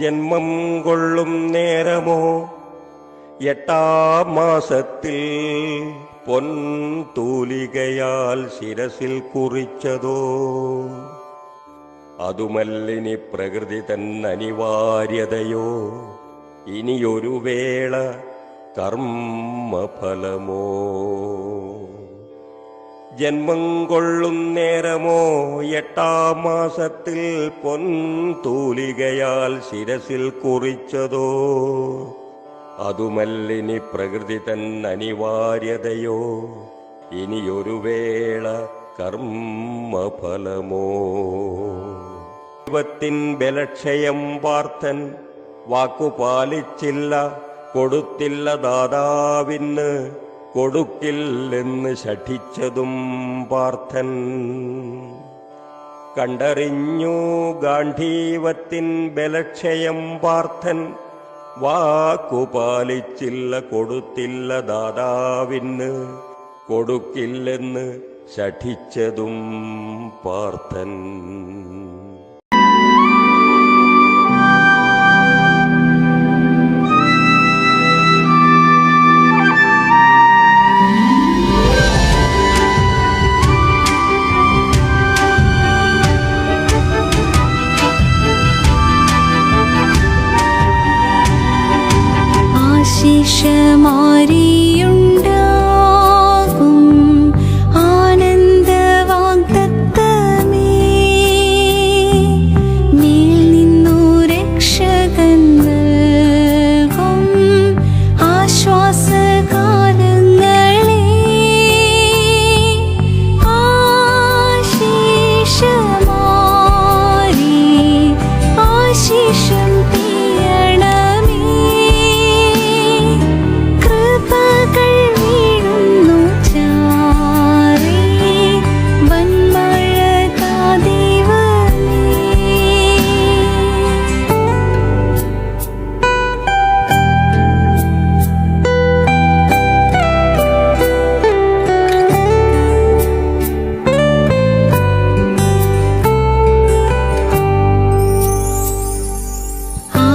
ജന്മം കൊള്ളും നേരമോ? എട്ടാം മാസത്തിൽ പൊൻ തൂലികയാൽ ശിരസിൽ കുറിച്ചതോ? അതുമല്ലിനി പ്രകൃതി തൻ അനിവാര്യതയോ ഇനിയൊരു വേള കർമ്മഫലമോ? ജന്മം കൊള്ളും നേരമോ എട്ടാം മാസത്തിൽ പൊൻതൂലികയാൽ ശിരസിൽ കുറിച്ചതോ? അതുമല്ലിനി പ്രകൃതി തൻ അനിവാര്യതയോ? ഇനിയൊരു വേള കർമ്മഫലമോ? ദൈവത്തിൻ ബലക്ഷയം വാർത്തൻ വാക്കുപാലിച്ചില്ല കൊടുത്തില്ല ദാതാവിന് കൊടുക്കില്ലെന്ന് ശഠിച്ചതും പാർത്ഥൻ. കണ്ടറിഞ്ഞു ഗാന്ധീവത്തിൻ ബലക്ഷയം പാർത്ഥൻ. വാക്കുപാലിച്ചില്ല കൊടുത്തില്ല ദാതാവിന് കൊടുക്കില്ലെന്ന് ശഠിച്ചതും പാർത്ഥൻ. 一些梦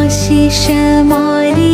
ആശിഷമാരിയും